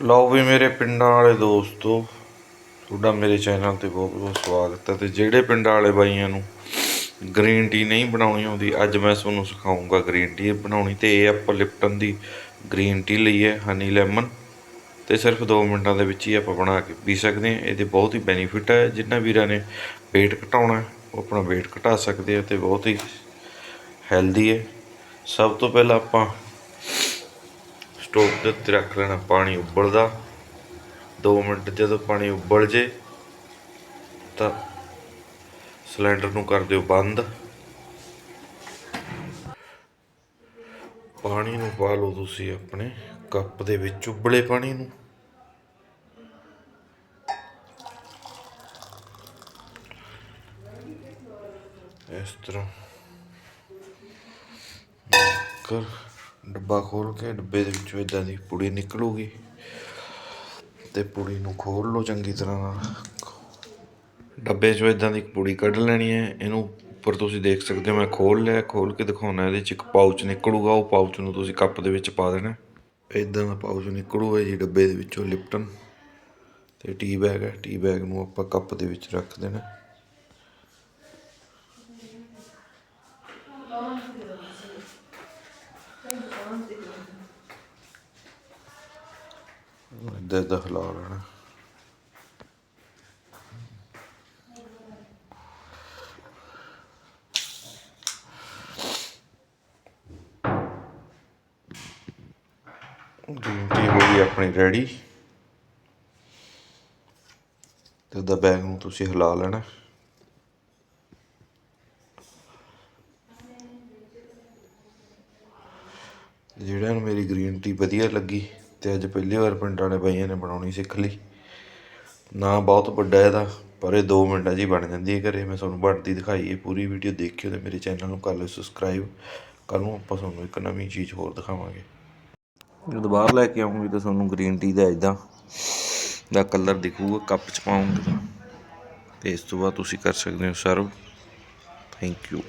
ਲਓ ਵੀ ਮੇਰੇ ਪਿੰਡਾਂ ਵਾਲੇ ਦੋਸਤੋ, ਤੁਹਾਡਾ ਮੇਰੇ ਚੈਨਲ ਤੇ ਬਹੁਤ ਬਹੁਤ ਸਵਾਗਤ ਹੈ ਤੇ ਜਿਹੜੇ ਪਿੰਡਾਂ ਵਾਲੇ ਬਾਈਆਂ ਨੂੰ ਗ੍ਰੀਨ ਟੀ ਨਹੀਂ ਬਣਾਉਣੀ ਆਉਂਦੀ, ਅੱਜ ਮੈਂ ਤੁਹਾਨੂੰ ਸਿਖਾਉਂਗਾ ਗ੍ਰੀਨ ਟੀ ਬਣਾਉਣੀ ਤੇ ਇਹ ਆਪਾਂ ਲਿਪਟਨ ਦੀ ਗ੍ਰੀਨ ਟੀ ਲਈ ਹੈ ਹਨੀ ਲੈਮਨ ਤੇ ਸਿਰਫ 2 ਮਿੰਟਾਂ ਦੇ ਵਿੱਚ ਹੀ ਆਪਾਂ ਬਣਾ ਕੇ ਪੀ ਸਕਦੇ ਹਾਂ। ਇਹਦੇ ਬਹੁਤ ਹੀ ਬੈਨੀਫਿਟ ਹੈ ਜਿਨ੍ਹਾਂ ਵੀਰਾਂ ਨੇ weight ਘਟਾਉਣਾ ਉਹ ਆਪਣਾ weight ਘਟਾ ਸਕਦੇ ਆ ਤੇ ਬਹੁਤ ਹੀ ਹੈਲਦੀ ਹੈ। ਸਭ ਤੋਂ ਪਹਿਲਾਂ ਆਪਾਂ ਸਟੋਵ ਦੇ ਉੱਤੇ ਰੱਖ ਲੈਣਾ, ਪਾਣੀ ਉਬਲਦਾ। 2 ਮਿੰਟ ਜਦੋਂ ਪਾਣੀ ਉਬਲ ਜੇ, ਤਾਂ ਸਿਲੰਡਰ ਨੂੰ ਕਰ ਦਿਓ ਬੰਦ। ਪਾਣੀ ਨੂੰ ਪਾ ਲਓ ਤੁਸੀਂ ਆਪਣੇ ਕੱਪ ਦੇ ਵਿੱਚ ਉਬਲੇ ਪਾਣੀ ਨੂੰ। ਇਸ ਤਰ੍ਹਾਂ। ਕਰ ਡੱਬਾ ਖੋਲ ਕੇ, ਡੱਬੇ ਦੇ ਵਿੱਚੋਂ ਇਦਾਂ ਦੀ ਪੁੜੀ ਨਿਕਲੂਗੀ ਤੇ ਪੁੜੀ ਨੂੰ ਖੋਲ ਲਓ ਚੰਗੀ ਤਰ੍ਹਾਂ ਨਾਲ। ਡੱਬੇ 'ਚੋਂ ਇਦਾਂ ਦੀ ਪੁੜੀ ਕੱਢ ਲੈਣੀ ਹੈ, ਇਹਨੂੰ ਉੱਪਰ ਤੁਸੀਂ ਦੇਖ ਸਕਦੇ ਹੋ, ਮੈਂ ਖੋਲ ਲਿਆ ਖੋਲ ਕੇ ਦਿਖਾਉਣਾ, ਇਹਦੇ 'ਚ ਇੱਕ ਪਾਊਚ ਨਿਕਲੂਗਾ, ਉਹ ਪਾਊਚ ਨੂੰ ਤੁਸੀਂ ਕੱਪ ਦੇ ਵਿੱਚ ਪਾ ਦੇਣਾ। ਇਦਾਂ ਦਾ ਪਾਊਚ ਨਿਕਲੂਗਾ ਜੀ ਡੱਬੇ ਦੇ ਵਿੱਚੋਂ ਲਿਪਟਨ। ਤੇ ਟੀ ਬੈਗ ਹੈ ਟੀ ਬੈਗ ਨੂੰ ਆਪਾਂ ਕੱਪ ਦੇ ਵਿੱਚ ਰੱਖ ਦੇਣਾ। ਇੱਦਾਂ ਇੱਦਾਂ ਹਿਲਾ ਲੈਣਾ ਗ੍ਰੀਨ ਟੀ ਹੋ ਗਈ ਆਪਣੀ ਰੈਡੀ ਤੇ ਉਹਦਾ ਬੈਗ ਨੂੰ ਤੁਸੀਂ ਹਿਲਾ ਲੈਣਾ। ਜਿਹੜਿਆਂ ਨੂੰ ਮੇਰੀ ਗ੍ਰੀਨ ਟੀ ਵਧੀਆ ਲੱਗੀ ਅਤੇ ਅੱਜ ਪਹਿਲੀ ਵਾਰ ਪਿੰਡ ਵਾਲੇ ਬਾਈਆਂ ਨੇ ਬਣਾਉਣੀ ਸਿੱਖ ਲਈ। ਨਾ ਬਹੁਤ ਵੱਡਾ ਇਹਦਾ, ਪਰ ਇਹ 2 ਮਿੰਟਾਂ 'ਚ ਹੀ ਬਣ ਜਾਂਦੀ ਹੈ ਘਰੇ। ਮੈਂ ਤੁਹਾਨੂੰ ਬਣਦੀ ਦਿਖਾਈ ਹੈ ਪੂਰੀ ਵੀਡੀਓ ਦੇਖਿਓ ਤੇ ਮੇਰੇ ਚੈਨਲ ਨੂੰ ਕਰ ਲਿਓ ਸਬਸਕ੍ਰਾਈਬ ਕੱਲ ਨੂੰ ਆਪਾਂ ਤੁਹਾਨੂੰ ਇੱਕ ਨਵੀਂ ਚੀਜ਼ ਹੋਰ ਦਿਖਾਵਾਂਗੇ। ਜਦੋਂ ਬਾਹਰ ਲੈ ਕੇ ਆਉਂਗੀ ਤਾਂ ਤੁਹਾਨੂੰ ਗ੍ਰੀਨ ਟੀ ਦਾ ਇਦਾਂ ਦਾ ਕਲਰ ਦਿਖੂਗਾ ਕੱਪ 'ਚ ਪਾਉਂਗੇ ਤਾਂ। ਤੇ ਇਸ ਤੋਂ ਬਾਅਦ ਤੁਸੀਂ ਕਰ ਸਕਦੇ ਹੋ ਸਰਵ ਥੈਂਕ ਯੂ